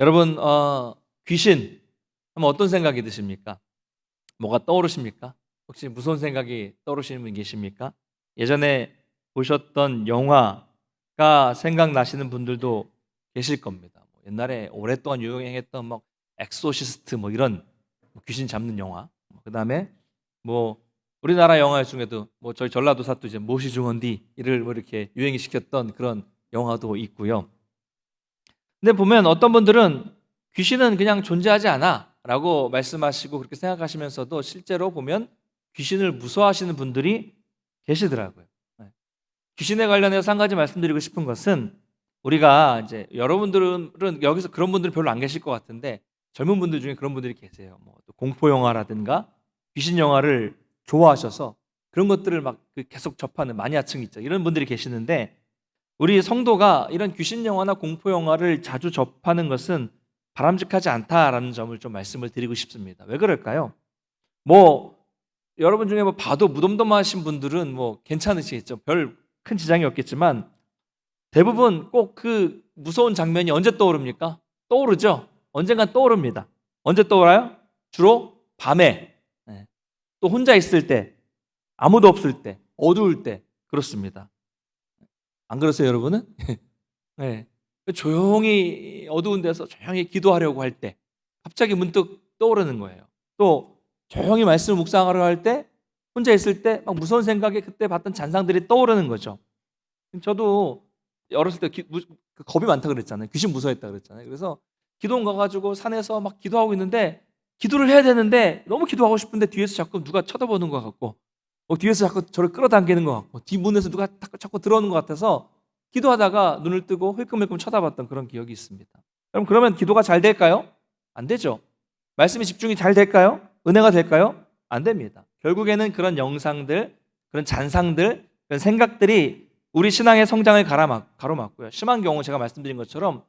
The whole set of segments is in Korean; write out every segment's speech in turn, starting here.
여러분 어, 귀신 하면 어떤 생각이 드십니까? 뭐가 떠오르십니까? 혹시 무서운 생각이 떠오르시는 분 계십니까? 예전에 보셨던 영화가 생각나시는 분들도 계실 겁니다. 뭐 옛날에 오랫동안 유행했던 막 엑소시스트 뭐 이런 뭐 귀신 잡는 영화. 그 다음에 뭐 우리나라 영화 중에도 뭐 저희 전라도 사또 이제 모시 중원디 이를 뭐 이렇게 유행이 시켰던 그런 영화도 있고요. 근데 보면 어떤 분들은 귀신은 그냥 존재하지 않아 라고 말씀하시고 그렇게 생각하시면서도 실제로 보면 귀신을 무서워하시는 분들이 계시더라고요. 네. 귀신에 관련해서 한 가지 말씀드리고 싶은 것은 우리가 이제 여러분들은 여기서 그런 분들은 별로 안 계실 것 같은데 젊은 분들 중에 그런 분들이 계세요. 뭐 공포 영화라든가 귀신 영화를 좋아하셔서 그런 것들을 막그 계속 접하는 마니아층 있죠. 이런 분들이 계시는데 우리 성도가 이런 귀신 영화나 공포 영화를 자주 접하는 것은 바람직하지 않다라는 점을 좀 말씀을 드리고 싶습니다. 왜 그럴까요? 뭐 여러분 중에 뭐 봐도 무덤덤하신 분들은 뭐 괜찮으시겠죠. 별 큰 지장이 없겠지만 대부분 꼭 그 무서운 장면이 언제 떠오릅니까? 떠오르죠. 언젠간 떠오릅니다. 언제 떠올라요? 주로 밤에 네. 또 혼자 있을 때 아무도 없을 때 어두울 때 그렇습니다. 안 그러세요, 여러분은? 네. 조용히 어두운 데서 조용히 기도하려고 할 때 갑자기 문득 떠오르는 거예요. 또 조용히 말씀을 묵상하려 할 때 혼자 있을 때 막 무서운 생각에 그때 봤던 잔상들이 떠오르는 거죠. 저도 어렸을 때 기- 무- 그 겁이 많다 그랬잖아요. 귀신 무서워했다 그랬잖아요. 그래서 기도원 가가지고 산에서 막 기도하고 있는데 기도를 해야 되는데 너무 기도하고 싶은데 뒤에서 자꾸 누가 쳐다보는 것 같고 어, 뒤에서 자꾸 저를 끌어당기는 것 같고 뒷문에서 누가 자꾸- 들어오는 것 같아서 기도하다가 눈을 뜨고 흘끔흘끔 쳐다봤던 그런 기억이 있습니다. 그럼 그러면 기도가 잘 될까요? 안 되죠. 말씀이 집중이 잘 될까요? 은혜가 될까요? 안 됩니다. 결국에는 그런 영상들, 그런 잔상들, 그런 생각들이 우리 신앙의 성장을 가로막, 가로막고요. 심한 경우 제가 말씀드린 것처럼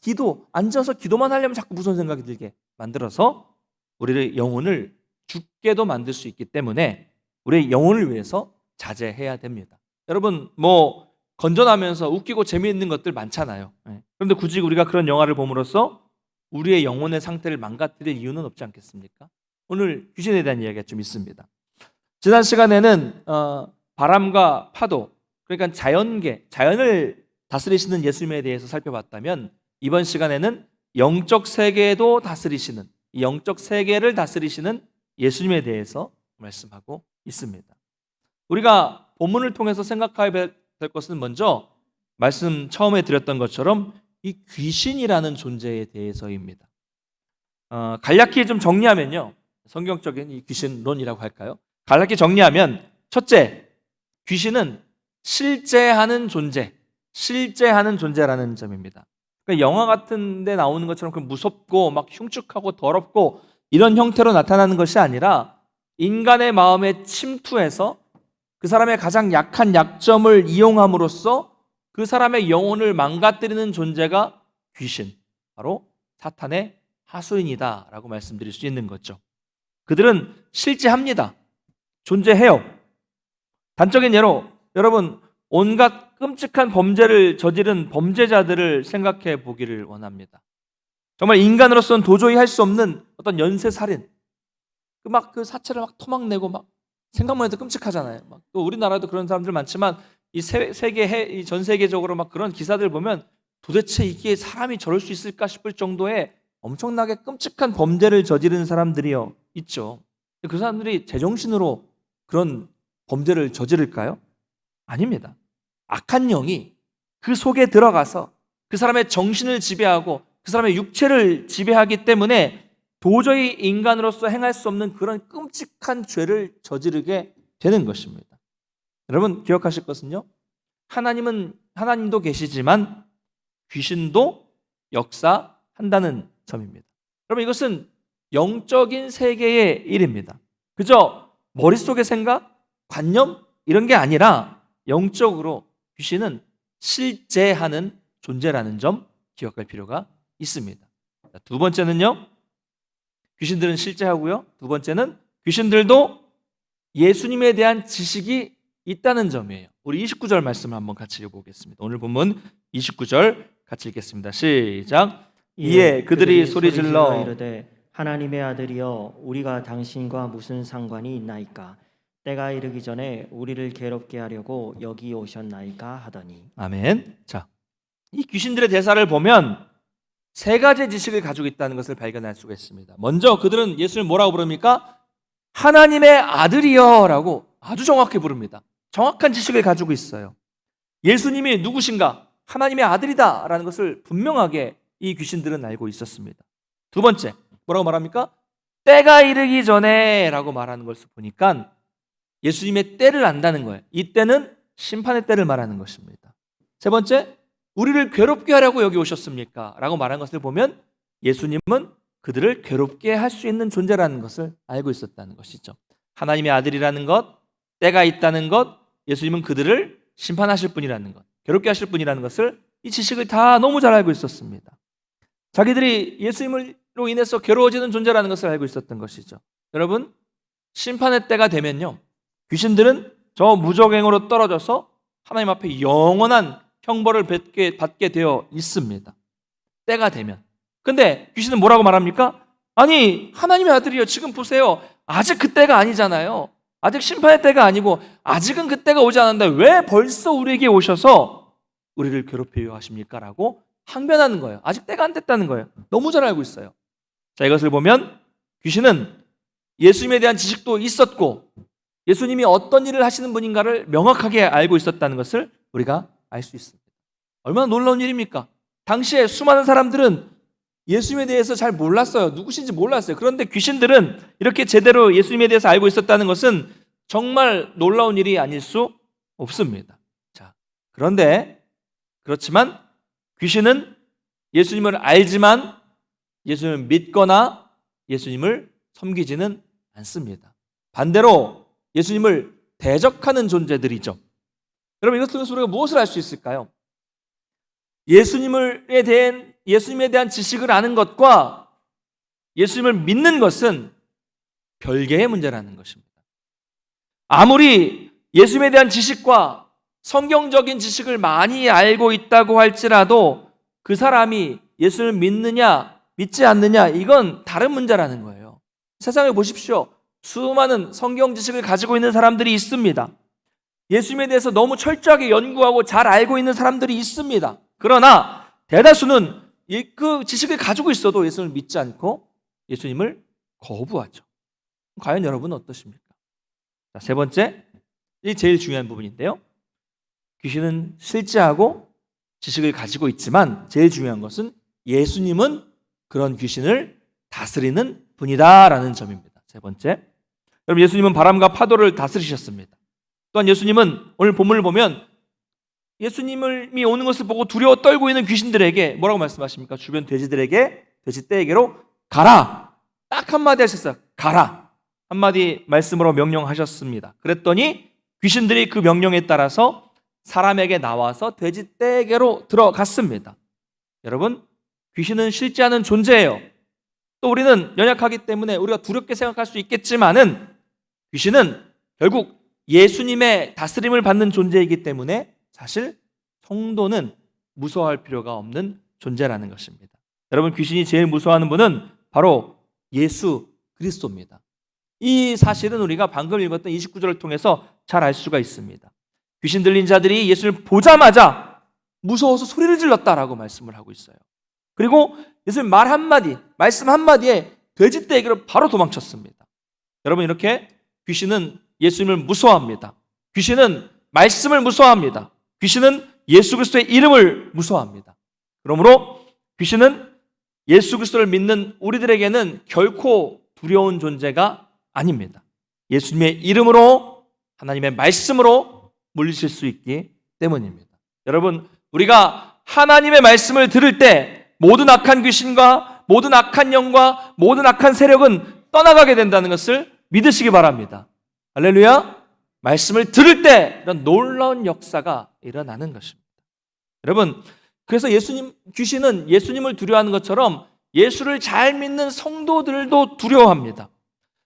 기도, 앉아서 기도만 하려면 자꾸 무서운 생각이 들게 만들어서 우리의 영혼을 죽게도 만들 수 있기 때문에 우리의 영혼을 위해서 자제해야 됩니다. 여러분, 뭐, 건전하면서 웃기고 재미있는 것들 많잖아요. 예. 그런데 굳이 우리가 그런 영화를 봄으로써 우리의 영혼의 상태를 망가뜨릴 이유는 없지 않겠습니까? 오늘 귀신에 대한 이야기가 좀 있습니다. 지난 시간에는 어, 바람과 파도, 그러니까 자연계, 자연을 다스리시는 예수님에 대해서 살펴봤다면 이번 시간에는 영적 세계도 다스리시는 이 영적 세계를 다스리시는 예수님에 대해서 말씀하고 있습니다. 우리가 본문을 통해서 생각해야 될 것은 먼저 말씀 처음에 드렸던 것처럼 이 귀신이라는 존재에 대해서입니다. 어, 간략히 좀 정리하면요. 성경적인 이 귀신론이라고 할까요? 간략히 정리하면 첫째, 귀신은 실제하는 존재, 실제하는 존재라는 점입니다. 그러니까 영화 같은 데 나오는 것처럼 그 무섭고 막 흉측하고 더럽고 이런 형태로 나타나는 것이 아니라 인간의 마음에 침투해서 그 사람의 가장 약한 약점을 이용함으로써 그 사람의 영혼을 망가뜨리는 존재가 귀신, 바로 사탄의 하수인이다 라고 말씀드릴 수 있는 거죠. 그들은 실제합니다. 존재해요. 단적인 예로 여러분 온갖 끔찍한 범죄를 저지른 범죄자들을 생각해 보기를 원합니다. 정말 인간으로서는 도저히 할 수 없는 어떤 연쇄 살인, 그 막 그 사체를 막 토막내고 막 생각만 해도 끔찍하잖아요. 막 또 우리나라도 그런 사람들 많지만 이 세, 세계 해, 이전 세계적으로 막 그런 기사들 보면 도대체 이게 사람이 저럴 수 있을까 싶을 정도의 엄청나게 끔찍한 범죄를 저지른 사람들이요 있죠. 그 사람들이 제정신으로 그런 범죄를 저지를까요? 아닙니다. 악한 영이 그 속에 들어가서 그 사람의 정신을 지배하고 그 사람의 육체를 지배하기 때문에 도저히 인간으로서 행할 수 없는 그런 끔찍한 죄를 저지르게 되는 것입니다. 여러분 기억하실 것은요. 하나님은 하나님도 계시지만 귀신도 역사한다는 점입니다. 여러분 이것은 영적인 세계의 일입니다. 그저 머릿속의 생각, 관념 이런 게 아니라 영적으로 귀신은 실제하는 존재라는 점 기억할 필요가 있습니다. 자, 두 번째는요. 귀신들은 실제 하고요. 두 번째는 귀신들도 예수님에 대한 지식이 있다는 점이에요. 우리 29절 말씀을 한번 같이 읽어보겠습니다. 오늘 본문 29절 같이 읽겠습니다. 시작. 이에 그들이 소리 질러 이르되 하나님의 아들이여 우리가 당신과 무슨 상관이 있나이까 때가 이르기 전에 우리를 괴롭게 하려고 여기 오셨나이까 하더니 아멘. 자, 이 귀신들의 대사를 보면 세 가지 지식을 가지고 있다는 것을 발견할 수가 있습니다. 먼저 그들은 예수를 뭐라고 부릅니까? 하나님의 아들이여라고 아주 정확히 부릅니다. 정확한 지식을 가지고 있어요. 예수님이 누구신가? 하나님의 아들이다라는 것을 분명하게 이 귀신들은 알고 있었습니다. 두 번째, 뭐라고 말합니까? 때가 이르기 전에라고 말하는 것을 보니까 예수님의 때를 안다는 거예요. 이 때는 심판의 때를 말하는 것입니다. 세 번째, 우리를 괴롭게 하려고 여기 오셨습니까? 라고 말한 것을 보면 예수님은 그들을 괴롭게 할 수 있는 존재라는 것을 알고 있었다는 것이죠. 하나님의 아들이라는 것, 때가 있다는 것, 예수님은 그들을 심판하실 분이라는 것, 괴롭게 하실 분이라는 것을 이 지식을 다 너무 잘 알고 있었습니다. 자기들이 예수님으로 인해서 괴로워지는 존재라는 것을 알고 있었던 것이죠. 여러분, 심판의 때가 되면요. 귀신들은 저 무적행으로 떨어져서 하나님 앞에 영원한 형벌을 받게, 받게 되어 있습니다. 때가 되면. 근데 귀신은 뭐라고 말합니까? 아니, 하나님의 아들이요. 지금 보세요. 아직 그때가 아니잖아요. 아직 심판의 때가 아니고, 아직은 그때가 오지 않았는데 왜 벌써 우리에게 오셔서 우리를 괴롭히려 하십니까? 라고 항변하는 거예요. 아직 때가 안 됐다는 거예요. 너무 잘 알고 있어요. 자, 이것을 보면 귀신은 예수님에 대한 지식도 있었고, 예수님이 어떤 일을 하시는 분인가를 명확하게 알고 있었다는 것을 우리가 알 수 있습니다. 얼마나 놀라운 일입니까? 당시에 수많은 사람들은 예수님에 대해서 잘 몰랐어요. 누구신지 몰랐어요. 그런데 귀신들은 이렇게 제대로 예수님에 대해서 알고 있었다는 것은 정말 놀라운 일이 아닐 수 없습니다. 자, 그런데 그렇지만 귀신은 예수님을 알지만 예수님을 믿거나 예수님을 섬기지는 않습니다. 반대로 예수님을 대적하는 존재들이죠. 여러분 이것 통해서 우리가 무엇을 알 수 있을까요? 예수님에 대한 예수님에 대한 지식을 아는 것과 예수님을 믿는 것은 별개의 문제라는 것입니다. 아무리 예수님에 대한 지식과 성경적인 지식을 많이 알고 있다고 할지라도 그 사람이 예수를 믿느냐 믿지 않느냐 이건 다른 문제라는 거예요. 세상에 보십시오. 수많은 성경 지식을 가지고 있는 사람들이 있습니다. 예수님에 대해서 너무 철저하게 연구하고 잘 알고 있는 사람들이 있습니다. 그러나 대다수는 그 지식을 가지고 있어도 예수님을 믿지 않고 예수님을 거부하죠. 과연 여러분은 어떠십니까? 자, 세 번째, 이 제일 중요한 부분인데요. 귀신은 실제하고 지식을 가지고 있지만 제일 중요한 것은 예수님은 그런 귀신을 다스리는 분이다라는 점입니다. 세 번째, 여러분 예수님은 바람과 파도를 다스리셨습니다. 또한 예수님은 오늘 본문을 보면 예수님이 오는 것을 보고 두려워 떨고 있는 귀신들에게 뭐라고 말씀하십니까? 주변 돼지들에게 돼지 떼에게로 가라. 딱 한마디 하셨어요. 가라. 한마디 말씀으로 명령하셨습니다. 그랬더니 귀신들이 그 명령에 따라서 사람에게 나와서 돼지 떼에게로 들어갔습니다. 여러분, 귀신은 실제 하는 존재예요. 또 우리는 연약하기 때문에 우리가 두렵게 생각할 수 있겠지만은 귀신은 결국 예수님의 다스림을 받는 존재이기 때문에 사실 성도는 무서워할 필요가 없는 존재라는 것입니다. 여러분 귀신이 제일 무서워하는 분은 바로 예수 그리스도입니다. 이 사실은 우리가 방금 읽었던 29절을 통해서 잘 알 수가 있습니다. 귀신 들린 자들이 예수를 보자마자 무서워서 소리를 질렀다라고 말씀을 하고 있어요. 그리고 예수님 말 한마디, 말씀 한마디에 돼지떼기로 바로 도망쳤습니다. 여러분 이렇게 귀신은 예수님을 무서워합니다. 귀신은 말씀을 무서워합니다. 귀신은 예수 그리스도의 이름을 무서워합니다. 그러므로 귀신은 예수 그리스도를 믿는 우리들에게는 결코 두려운 존재가 아닙니다. 예수님의 이름으로 하나님의 말씀으로 물리칠 수 있기 때문입니다. 여러분, 우리가 하나님의 말씀을 들을 때 모든 악한 귀신과 모든 악한 영과 모든 악한 세력은 떠나가게 된다는 것을 믿으시기 바랍니다. 할렐루야. 말씀을 들을 때 이런 놀라운 역사가 일어나는 것입니다. 여러분, 그래서 예수님, 귀신은 예수님을 두려워하는 것처럼 예수를 잘 믿는 성도들도 두려워합니다.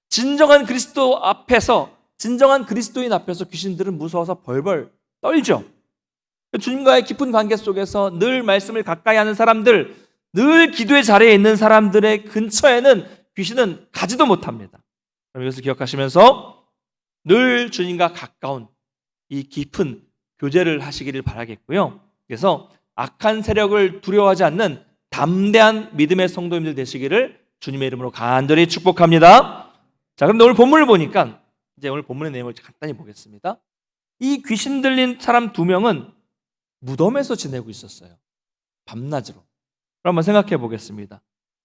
진정한 그리스도 앞에서, 진정한 그리스도인 앞에서 귀신들은 무서워서 벌벌 떨죠. 주님과의 깊은 관계 속에서 늘 말씀을 가까이 하는 사람들, 늘 기도의 자리에 있는 사람들의 근처에는 귀신은 가지도 못합니다. 그럼 이것을 기억하시면서 늘 주님과 가까운 이 깊은 교제를 하시기를 바라겠고요. 그래서 악한 세력을 두려워하지 않는 담대한 믿음의 성도님들 되시기를 주님의 이름으로 간절히 축복합니다. 자, 그런데 오늘 본문을 보니까 이제 오늘 본문의 내용을 간단히 보겠습니다. 이 귀신 들린 사람 두 명은 무덤에서 지내고 있었어요. 밤낮으로. 그럼 한번 생각해 보겠습니다.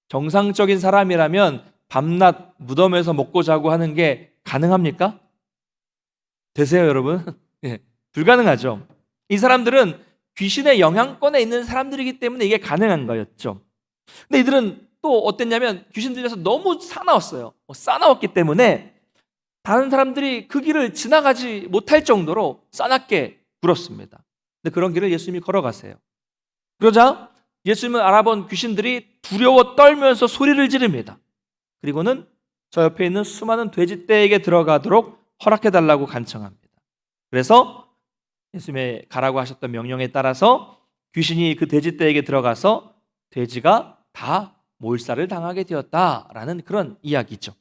정상적인 사람이라면 밤낮 무덤에서 먹고 자고 하는 게 가능합니까? 되세요, 여러분? 예, 불가능하죠. 이 사람들은 귀신의 영향권에 있는 사람들이기 때문에 이게 가능한 거였죠. 근데 이들은 또 어땠냐면 귀신 들려서 너무 사나웠어요. 어, 싸나웠기 때문에 다른 사람들이 그 길을 지나가지 못할 정도로 싸납게 굴었습니다. 근데 그런 길을 예수님이 걸어가세요. 그러자 예수님을 알아본 귀신들이 두려워 떨면서 소리를 지릅니다. 그리고는 저 옆에 있는 수많은 돼지떼에게 들어가도록 허락해 달라고 간청합니다. 그래서 예수님의 가라고 하셨던 명령에 따라서 귀신이 그 돼지떼에게 들어가서 돼지가 다 몰살을 당하게 되었다라는 그런 이야기죠.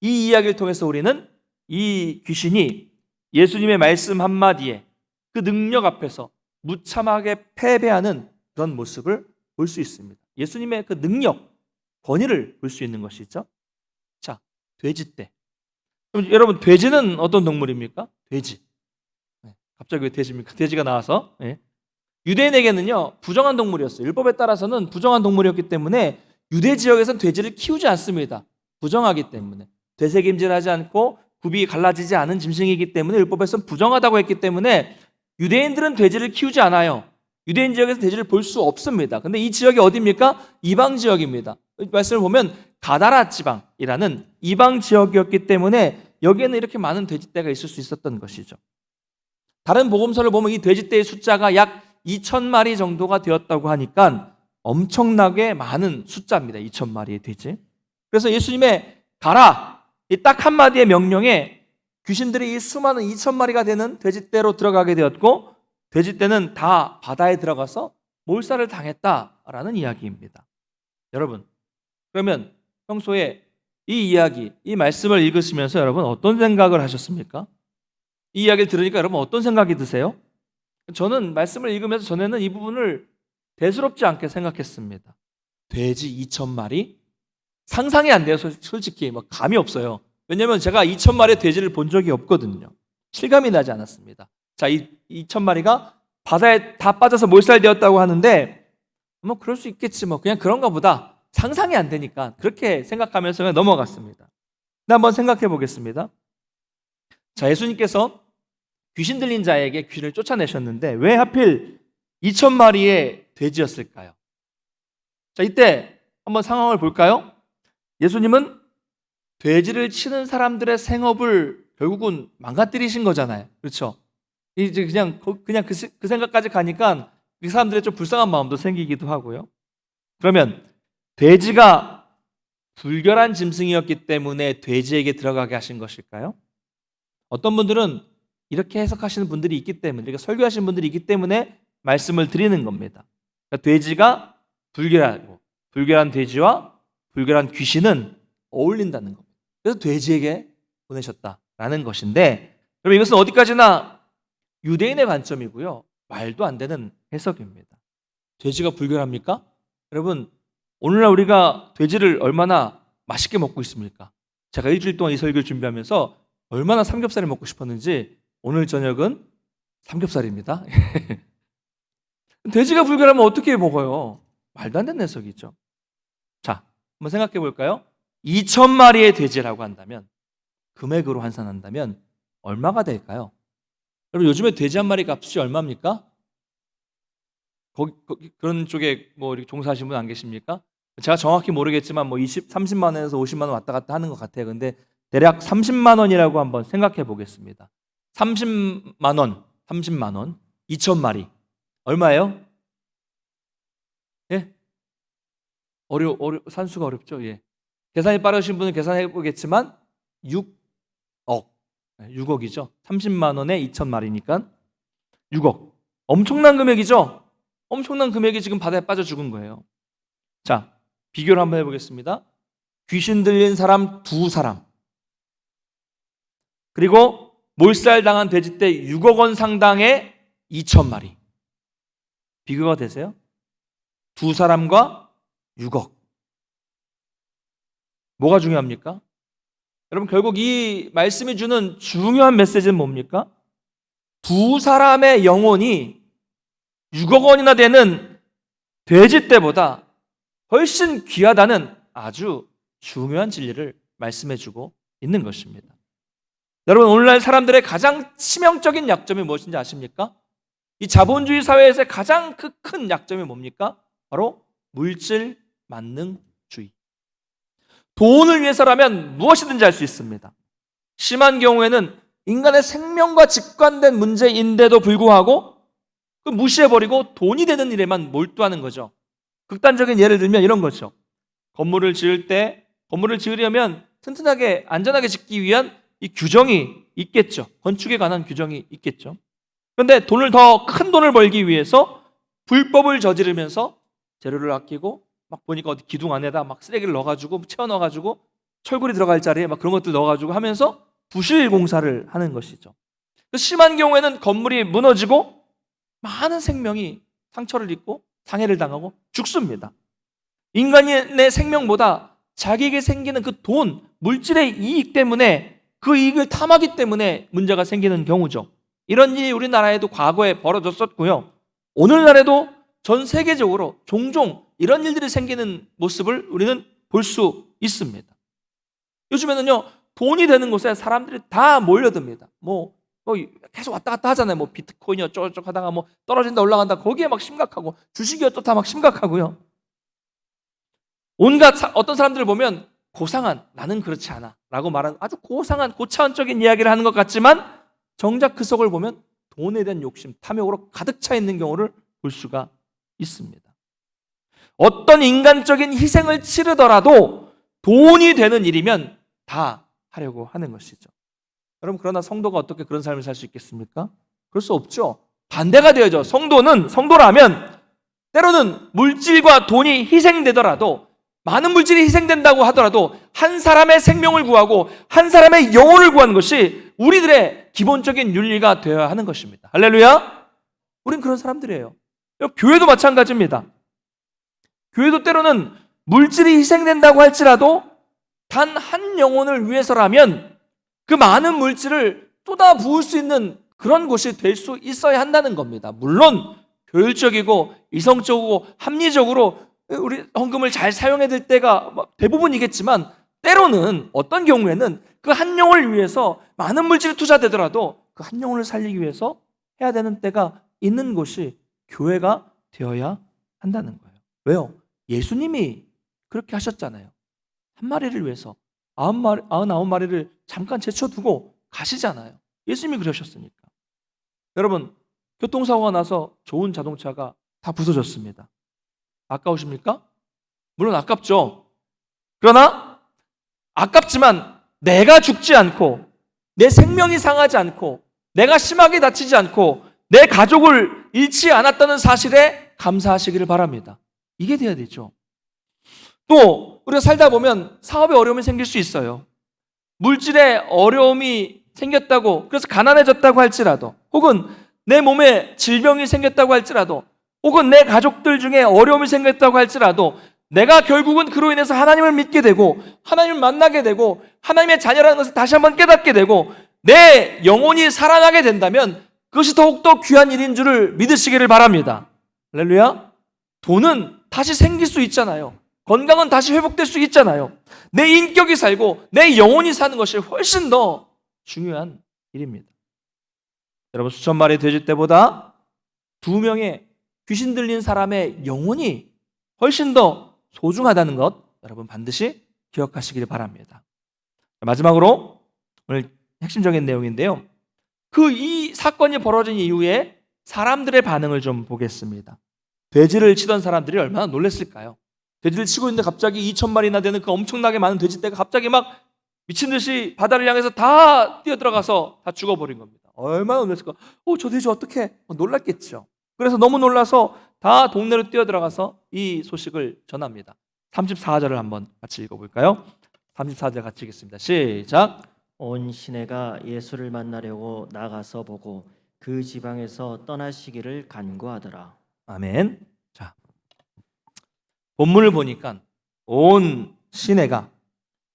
이 이야기를 통해서 우리는 이 귀신이 예수님의 말씀 한마디에 그 능력 앞에서 무참하게 패배하는 그런 모습을 볼 수 있습니다. 예수님의 그 능력, 권위를 볼 수 있는 것이죠. 자, 돼지떼. 여러분, 돼지는 어떤 동물입니까? 돼지. 네, 갑자기 왜 돼지입니까? 돼지가 나와서. 예. 유대인에게는요, 부정한 동물이었어요. 율법에 따라서는 부정한 동물이었기 때문에 유대 지역에서는 돼지를 키우지 않습니다. 부정하기 때문에. 되새김질하지 않고 굽이 갈라지지 않은 짐승이기 때문에 율법에서는 부정하다고 했기 때문에 유대인들은 돼지를 키우지 않아요. 유대인 지역에서 돼지를 볼 수 없습니다. 근데 이 지역이 어디입니까? 이방 지역입니다. 말씀을 보면 가다라 지방이라는 이방 지역이었기 때문에 여기에는 이렇게 많은 돼지떼가 있을 수 있었던 것이죠. 다른 복음서를 보면 이 돼지떼의 숫자가 약 2천 마리 정도가 되었다고 하니까 엄청나게 많은 숫자입니다. 2천 마리의 돼지. 그래서 예수님의 가라 이 딱 한마디의 명령에 귀신들이 이 수많은 2천 마리가 되는 돼지떼로 들어가게 되었고 돼지떼는 다 바다에 들어가서 몰살을 당했다라는 이야기입니다. 여러분, 그러면 평소에 이 이야기, 이 말씀을 읽으시면서 여러분 어떤 생각을 하셨습니까? 이 이야기를 들으니까 여러분 어떤 생각이 드세요? 저는 말씀을 읽으면서 전에는 이 부분을 대수롭지 않게 생각했습니다. 돼지 2천 마리? 상상이 안 돼요, 솔- 솔직히. 뭐 감이 없어요. 왜냐면 제가 2천 마리의 돼지를 본 적이 없거든요. 실감이 나지 않았습니다. 자, 이 2천 마리가 바다에 다 빠져서 몰살되었다고 하는데 뭐 그럴 수 있겠지 뭐 그냥 그런가 보다. 상상이 안 되니까 그렇게 생각하면서 넘어갔습니다. 근데 한번 생각해 보겠습니다. 자, 예수님께서 귀신 들린 자에게 귀를 쫓아내셨는데 왜 하필 2천 마리의 돼지였을까요? 자, 이때 한번 상황을 볼까요? 예수님은 돼지를 치는 사람들의 생업을 결국은 망가뜨리신 거잖아요. 그렇죠? 이제 그냥 거- 그냥 그, 세- 그 생각까지 가니까 이 사람들의 좀 불쌍한 마음도 생기기도 하고요. 그러면 돼지가 불결한 짐승이었기 때문에 돼지에게 들어가게 하신 것일까요? 어떤 분들은 이렇게 해석하시는 분들이 있기 때문에 이렇게 설교하시는 분들이 있기 때문에 말씀을 드리는 겁니다. 그러니까 돼지가 불결하고 불결한 돼지와 불결한 귀신은 어울린다는 겁니다. 그래서 돼지에게 보내셨다라는 것인데 그럼 이것은 어디까지나 유대인의 관점이고요. 말도 안 되는 해석입니다. 돼지가 불결합니까? 여러분, 오늘날 우리가 돼지를 얼마나 맛있게 먹고 있습니까? 제가 일주일 동안 이 설교를 준비하면서 얼마나 삼겹살을 먹고 싶었는지 오늘 저녁은 삼겹살입니다. 돼지가 불결하면 어떻게 먹어요? 말도 안 되는 해석이죠. 자, 한번 생각해 볼까요? 2천 마리의 돼지라고 한다면 금액으로 환산한다면 얼마가 될까요? 여러분 요즘에 돼지 한 마리 값이 얼마입니까? 거기, 거기 그런 쪽에 뭐 종사하시는 분안 계십니까? 제가 정확히 모르겠지만 뭐 20, 30만 원에서 50만 원 왔다 갔다 하는 것 같아요. 근데 대략 30만 원이라고 한번 생각해 보겠습니다. 30만 원, 30만 원, 2천 마리 얼마예요? 예? 어려 어려 산수가 어렵죠. 예. 계산이 빠르신 분은 계산해 보겠지만 6억 6억이죠. 30만 원에 2천 마리니까 6억. 엄청난 금액이죠. 엄청난 금액이 지금 바다에 빠져 죽은 거예요. 자, 비교를 한번 해보겠습니다. 귀신 들린 사람 두 사람. 그리고 몰살당한 돼지떼 6억 원 상당의 2천 마리. 비교가 되세요? 두 사람과 6억. 뭐가 중요합니까? 여러분 결국 이 말씀이 주는 중요한 메시지는 뭡니까? 두 사람의 영혼이 6억 원이나 되는 돼지 떼보다 훨씬 귀하다는 아주 중요한 진리를 말씀해 주고 있는 것입니다. 여러분 오늘날 사람들의 가장 치명적인 약점이 무엇인지 아십니까? 이 자본주의 사회에서의 가장 그 큰 약점이 뭡니까? 바로 물질 만능주의. 돈을 위해서라면 무엇이든지 할 수 있습니다. 심한 경우에는 인간의 생명과 직관된 문제인데도 불구하고 그 무시해버리고 돈이 되는 일에만 몰두하는 거죠. 극단적인 예를 들면 이런 거죠. 건물을 지을 때 건물을 지으려면 튼튼하게 안전하게 짓기 위한 이 규정이 있겠죠. 건축에 관한 규정이 있겠죠. 그런데 돈을 더 큰 돈을 벌기 위해서 불법을 저지르면서 재료를 아끼고 막 보니까 어디 기둥 안에다 막 쓰레기를 넣어가지고 채워 넣어가지고 철골이 들어갈 자리에 막 그런 것들 넣어가지고 하면서 부실 공사를 하는 것이죠. 그 심한 경우에는 건물이 무너지고 많은 생명이 상처를 입고 상해를 당하고 죽습니다. 인간의 생명보다 자기에게 생기는 그 돈, 물질의 이익 때문에 그 이익을 탐하기 때문에 문제가 생기는 경우죠. 이런 일이 우리나라에도 과거에 벌어졌었고요. 오늘날에도 전 세계적으로 종종 이런 일들이 생기는 모습을 우리는 볼 수 있습니다. 요즘에는요, 돈이 되는 곳에 사람들이 다 몰려듭니다. 뭐, 뭐 계속 왔다 갔다 하잖아요. 뭐 비트코인이 어쩌고저쩌고 하다가 뭐 떨어진다 올라간다 거기에 막 심각하고 주식이 어떻다 막 심각하고요. 온갖 사- 어떤 사람들을 보면 고상한 나는 그렇지 않아 라고 말하는 아주 고상한 고차원적인 이야기를 하는 것 같지만 정작 그 속을 보면 돈에 대한 욕심, 탐욕으로 가득 차 있는 경우를 볼 수가 있습니다. 어떤 인간적인 희생을 치르더라도 돈이 되는 일이면 다 하려고 하는 것이죠. 여러분 그러나 성도가 어떻게 그런 삶을 살 수 있겠습니까? 그럴 수 없죠. 반대가 되어져. 성도는 성도라면 때로는 물질과 돈이 희생되더라도 많은 물질이 희생된다고 하더라도 한 사람의 생명을 구하고 한 사람의 영혼을 구하는 것이 우리들의 기본적인 윤리가 되어야 하는 것입니다. 할렐루야. 우린 그런 사람들이에요. 교회도 마찬가지입니다. 교회도 때로는 물질이 희생된다고 할지라도 단 한 영혼을 위해서라면 그 많은 물질을 쏟아 부을 수 있는 그런 곳이 될 수 있어야 한다는 겁니다. 물론 효율적이고 이성적이고 합리적으로 우리 헌금을 잘 사용해야 될 때가 뭐 대부분이겠지만 때로는 어떤 경우에는 그 한 영혼을 위해서 많은 물질이 투자되더라도 그 한 영혼을 살리기 위해서 해야 되는 때가 있는 곳이 교회가 되어야 한다는 거예요. 왜요? 예수님이 그렇게 하셨잖아요. 한 마리를 위해서 아흔 마리, 아흔아홉 마리를 잠깐 제쳐두고 가시잖아요. 예수님이 그러셨으니까. 여러분, 교통사고가 나서 좋은 자동차가 다 부서졌습니다. 아까우십니까? 물론 아깝죠. 그러나 아깝지만 내가 죽지 않고 내 생명이 상하지 않고 내가 심하게 다치지 않고 내 가족을 잃지 않았다는 사실에 감사하시기를 바랍니다. 이게 돼야 되죠. 또 우리가 살다 보면 사업에 어려움이 생길 수 있어요. 물질에 어려움이 생겼다고 그래서 가난해졌다고 할지라도 혹은 내 몸에 질병이 생겼다고 할지라도 혹은 내 가족들 중에 어려움이 생겼다고 할지라도 내가 결국은 그로 인해서 하나님을 믿게 되고 하나님을 만나게 되고 하나님의 자녀라는 것을 다시 한번 깨닫게 되고 내 영혼이 살아나게 된다면 그것이 더욱더 귀한 일인 줄을 믿으시기를 바랍니다. 할렐루야. 돈은 다시 생길 수 있잖아요. 건강은 다시 회복될 수 있잖아요. 내 인격이 살고 내 영혼이 사는 것이 훨씬 더 중요한 일입니다. 여러분 수천 마리 돼지 때보다 두 명의 귀신 들린 사람의 영혼이 훨씬 더 소중하다는 것 여러분 반드시 기억하시길 바랍니다. 마지막으로 오늘 핵심적인 내용인데요. 그 이 사건이 벌어진 이후에 사람들의 반응을 좀 보겠습니다. 돼지를 치던 사람들이 얼마나 놀랐을까요? 돼지를 치고 있는데 갑자기 2천 마리나 되는 그 엄청나게 많은 돼지떼가 갑자기 막 미친 듯이 바다를 향해서 다 뛰어들어가서 다 죽어버린 겁니다. 얼마나 놀랐을까? 어, 저 돼지 어떻게? 놀랐겠죠. 그래서 너무 놀라서 다 동네로 뛰어들어가서 이 소식을 전합니다. 34절을 한번 같이 읽어볼까요? 34절 같이 읽겠습니다. 시작. 온 시내가 예수를 만나려고 나가서 보고 그 지방에서 떠나시기를 간구하더라. 아멘. 자, 본문을 보니까 온 시내가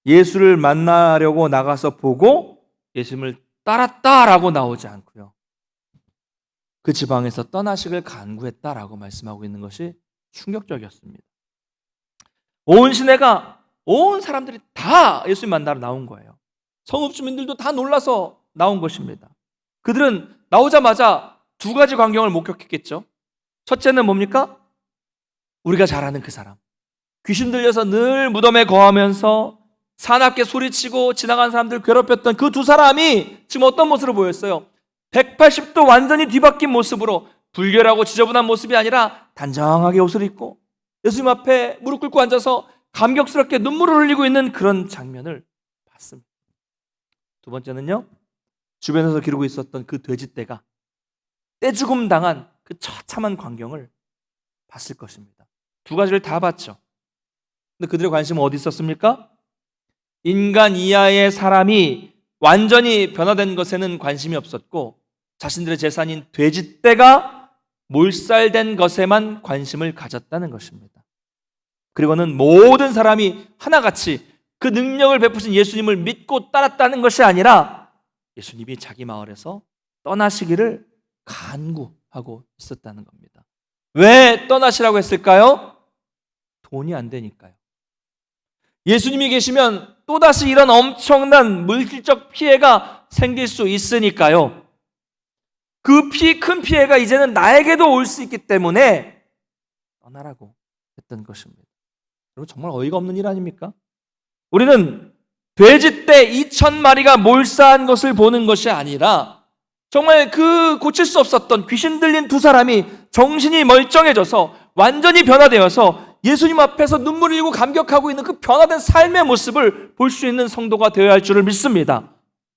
예수를 만나려고 나가서 보고 예수님을 따랐다라고 나오지 않고요. 그 지방에서 떠나시길 간구했다라고 말씀하고 있는 것이 충격적이었습니다. 온 시내가 온 사람들이 다 예수님 만나러 나온 거예요. 성읍 주민들도 다 놀라서 나온 것입니다. 그들은 나오자마자 두 가지 광경을 목격했겠죠. 첫째는 뭡니까? 우리가 잘 아는 그 사람. 귀신 들려서 늘 무덤에 거하면서 사납게 소리치고 지나간 사람들 괴롭혔던 그 두 사람이 지금 어떤 모습으로 보였어요? 180도 완전히 뒤바뀐 모습으로 불결하고 지저분한 모습이 아니라 단정하게 옷을 입고 예수님 앞에 무릎 꿇고 앉아서 감격스럽게 눈물을 흘리고 있는 그런 장면을 봤습니다. 두 번째는요. 주변에서 기르고 있었던 그 돼지떼가 떼죽음 당한 그 처참한 광경을 봤을 것입니다. 두 가지를 다 봤죠. 근데 그들의 관심은 어디 있었습니까? 인간 이하의 사람이 완전히 변화된 것에는 관심이 없었고 자신들의 재산인 돼지떼가 몰살된 것에만 관심을 가졌다는 것입니다. 그리고는 모든 사람이 하나같이 그 능력을 베푸신 예수님을 믿고 따랐다는 것이 아니라 예수님이 자기 마을에서 떠나시기를 간구하고 있었다는 겁니다. 왜 떠나시라고 했을까요? 돈이 안 되니까요. 예수님이 계시면 또다시 이런 엄청난 물질적 피해가 생길 수 있으니까요. 그 피, 큰 피해가 이제는 나에게도 올 수 있기 때문에 떠나라고 했던 것입니다. 여러분, 정말 어이가 없는 일 아닙니까? 우리는 돼지 떼 2천 마리가 몰사한 것을 보는 것이 아니라 정말 그 고칠 수 없었던 귀신 들린 두 사람이 정신이 멀쩡해져서 완전히 변화되어서 예수님 앞에서 눈물 흘리고 감격하고 있는 그 변화된 삶의 모습을 볼 수 있는 성도가 되어야 할 줄을 믿습니다.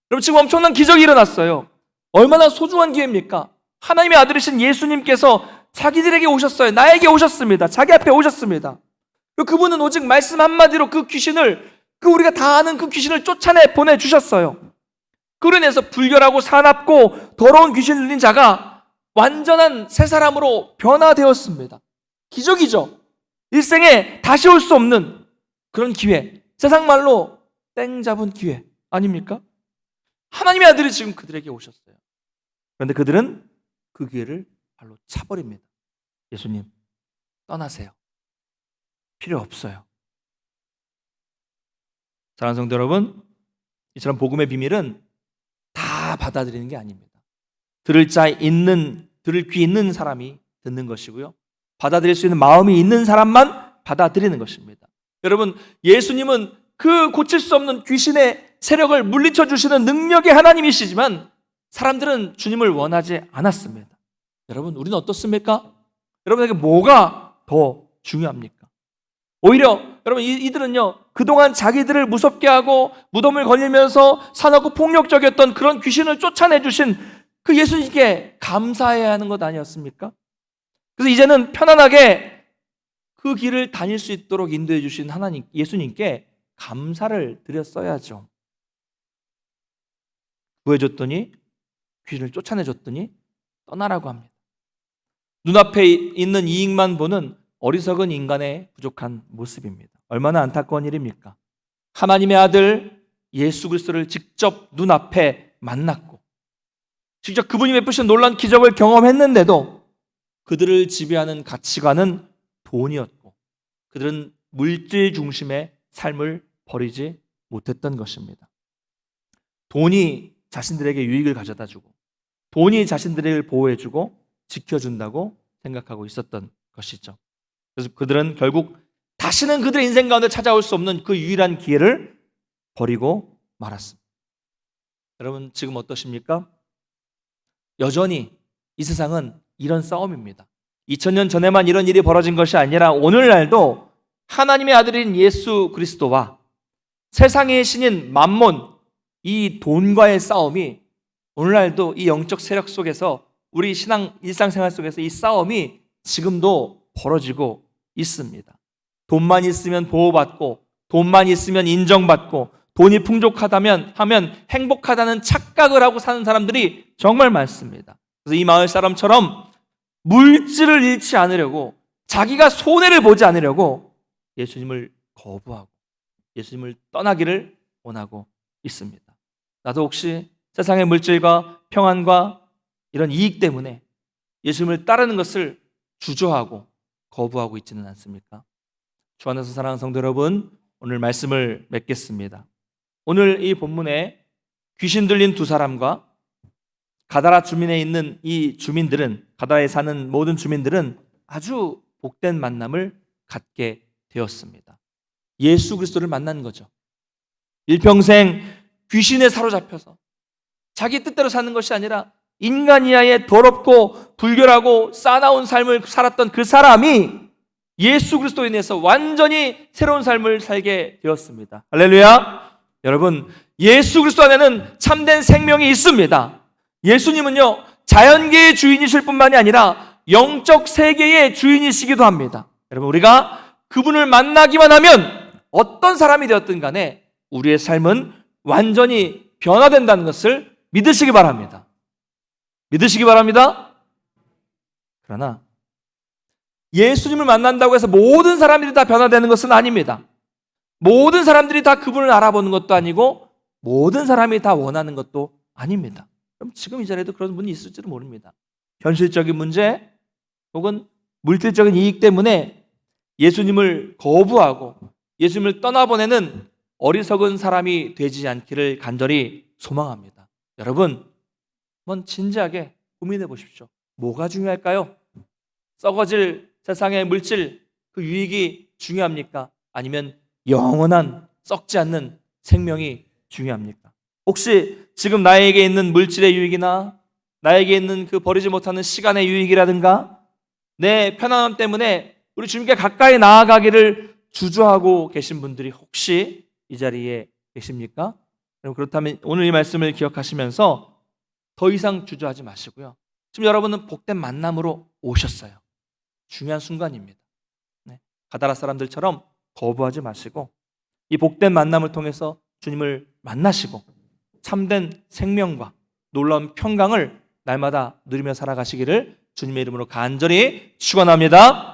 여러분 지금 엄청난 기적이 일어났어요. 얼마나 소중한 기회입니까? 하나님의 아들이신 예수님께서 자기들에게 오셨어요. 나에게 오셨습니다. 자기 앞에 오셨습니다. 그분은 오직 말씀 한마디로 그 귀신을 그 우리가 다 아는 그 귀신을 쫓아내 보내 주셨어요. 인해서 불결하고 사납고 더러운 귀신 들린 자가 완전한 새 사람으로 변화되었습니다. 기적이죠. 일생에 다시 올 수 없는 그런 기회. 세상 말로 땡 잡은 기회 아닙니까? 하나님의 아들이 지금 그들에게 오셨어요. 그런데 그들은 그 기회를 발로 차버립니다. 예수님, 떠나세요. 필요 없어요. 사랑하는 성도 여러분, 이처럼 복음의 비밀은 다 받아들이는 게 아닙니다. 들을 자 있는, 들을 귀 있는 사람이 듣는 것이고요. 받아들일 수 있는 마음이 있는 사람만 받아들이는 것입니다. 여러분, 예수님은 그 고칠 수 없는 귀신의 세력을 물리쳐 주시는 능력의 하나님이시지만 사람들은 주님을 원하지 않았습니다. 여러분, 우리는 어떻습니까? 여러분에게 뭐가 더 중요합니까? 오히려 여러분 이, 이들은요 그동안 자기들을 무섭게 하고 무덤을 걸리면서 사나고 폭력적이었던 그런 귀신을 쫓아내 주신 그 예수님께 감사해야 하는 것 아니었습니까? 그래서 이제는 편안하게 그 길을 다닐 수 있도록 인도해 주신 하나님 예수님께 감사를 드렸어야죠. 구해줬더니 귀신을 쫓아내 줬더니 떠나라고 합니다. 눈앞에 있는 이익만 보는 어리석은 인간의 부족한 모습입니다. 얼마나 안타까운 일입니까? 하나님의 아들 예수 그리스도를 직접 눈앞에 만났고 직접 그분이 베푸신 놀란 기적을 경험했는데도 그들을 지배하는 가치관은 돈이었고 그들은 물질 중심의 삶을 버리지 못했던 것입니다. 돈이 자신들에게 유익을 가져다 주고 돈이 자신들을 보호해 주고 지켜 준다고 생각하고 있었던 것이죠. 그래서 그들은 결국 다시는 그들의 인생 가운데 찾아올 수 없는 그 유일한 기회를 버리고 말았습니다. 여러분 지금 어떠십니까? 여전히 이 세상은 이런 싸움입니다. 2000년 전에만 이런 일이 벌어진 것이 아니라 오늘날도 하나님의 아들인 예수 그리스도와 세상의 신인 만몬 이 돈과의 싸움이 오늘날도 이 영적 세력 속에서 우리 신앙 일상생활 속에서 이 싸움이 지금도 벌어지고 있습니다. 돈만 있으면 보호받고 돈만 있으면 인정받고 돈이 풍족하다면 하면 행복하다는 착각을 하고 사는 사람들이 정말 많습니다. 그래서 이 마을 사람처럼 물질을 잃지 않으려고 자기가 손해를 보지 않으려고 예수님을 거부하고 예수님을 떠나기를 원하고 있습니다. 나도 혹시 세상의 물질과 평안과 이런 이익 때문에 예수님을 따르는 것을 주저하고 거부하고 있지는 않습니까? 주 안에서 사랑하는 성도 여러분, 오늘 말씀을 맺겠습니다. 오늘 이 본문에 귀신 들린 두 사람과 가다라 주민에 있는 이 주민들은 가다라에 사는 모든 주민들은 아주 복된 만남을 갖게 되었습니다. 예수 그리스도를 만난 거죠. 일평생 귀신에 사로잡혀서 자기 뜻대로 사는 것이 아니라 인간 이하의 더럽고 불결하고 싸나운 삶을 살았던 그 사람이 예수 그리스도에 인해서 완전히 새로운 삶을 살게 되었습니다. 할렐루야. 여러분, 예수 그리스도 안에는 참된 생명이 있습니다. 예수님은요, 자연계의 주인이실 뿐만이 아니라 영적 세계의 주인이시기도 합니다. 여러분, 우리가 그분을 만나기만 하면 어떤 사람이 되었든 간에 우리의 삶은 완전히 변화된다는 것을 믿으시기 바랍니다. 믿으시기 바랍니다. 그러나 예수님을 만난다고 해서 모든 사람들이 다 변화되는 것은 아닙니다. 모든 사람들이 다 그분을 알아보는 것도 아니고 모든 사람이 다 원하는 것도 아닙니다. 그럼 지금 이 자리에도 그런 분이 있을지도 모릅니다. 현실적인 문제 혹은 물질적인 이익 때문에 예수님을 거부하고 예수님을 떠나보내는 어리석은 사람이 되지 않기를 간절히 소망합니다. 여러분, 한번 진지하게 고민해 보십시오. 뭐가 중요할까요? 썩어질 세상의 물질, 그 유익이 중요합니까? 아니면 영원한 썩지 않는 생명이 중요합니까? 혹시 지금 나에게 있는 물질의 유익이나 나에게 있는 그 버리지 못하는 시간의 유익이라든가 내 편안함 때문에 우리 주님께 가까이 나아가기를 주저하고 계신 분들이 혹시 이 자리에 계십니까? 그럼 그렇다면 오늘 이 말씀을 기억하시면서 더 이상 주저하지 마시고요. 지금 여러분은 복된 만남으로 오셨어요. 중요한 순간입니다. 네. 가다라 사람들처럼 거부하지 마시고 이 복된 만남을 통해서 주님을 만나시고 참된 생명과 놀라운 평강을 날마다 누리며 살아가시기를 주님의 이름으로 간절히 축원합니다.